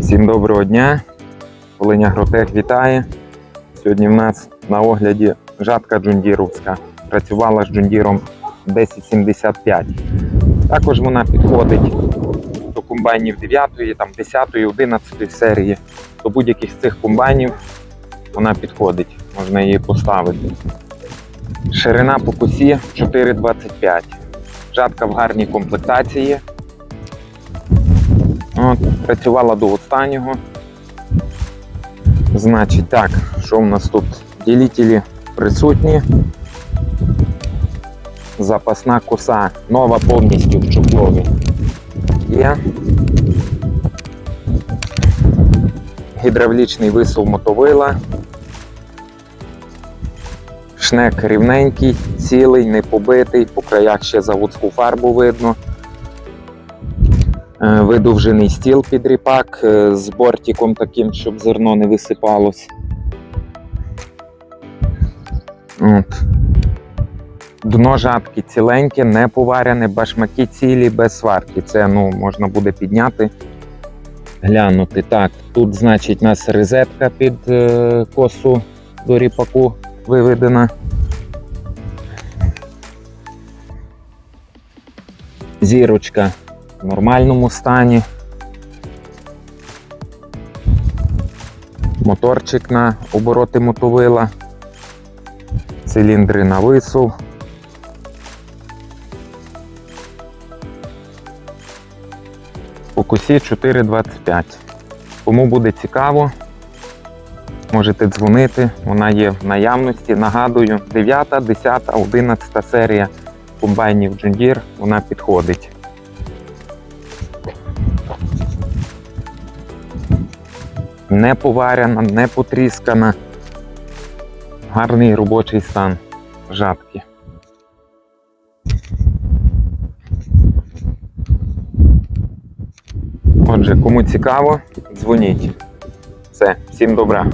Всім доброго дня. Волиня Агротех вітає. Сьогодні в нас на огляді жатка джундіровська. Працювала з джундіром 1075. Також вона підходить до комбайнів 9, там 10, 11 серії. До будь-яких з цих комбайнів вона підходить. Можна її поставити. Ширина по косі 4,25. Жатка в гарній комплектації. От, працювала до останнього. Значить, так, що в нас тут? Ділителі присутні. Запасна коса нова повністю в чохлові. Є. Гідравлічний висув мотовила. Шнек рівненький, цілий, не побитий, по краях ще заводську фарбу видно. Е, Видовжений стіл під ріпак е, з бортиком таким, щоб зерно не висипалось. От. Дно жатки ціленьке, не поварене, башмаки цілі, без сварки. Це ну, можна буде підняти, глянути. Так, тут, значить, у нас розетка під е, косу до ріпаку виведена. Зірочка в нормальному стані. Моторчик на обороти мотовила. Циліндри на висув. По косі 4,25. Кому буде цікаво, можете дзвонити. Вона є в наявності. Нагадую, 9, 10, 11 серія комбайнів Deere, вона підходить. Не поварена, не потріскана. Гарний робочий стан жатки. Отже, кому цікаво, дзвоніть. Все, всім добра.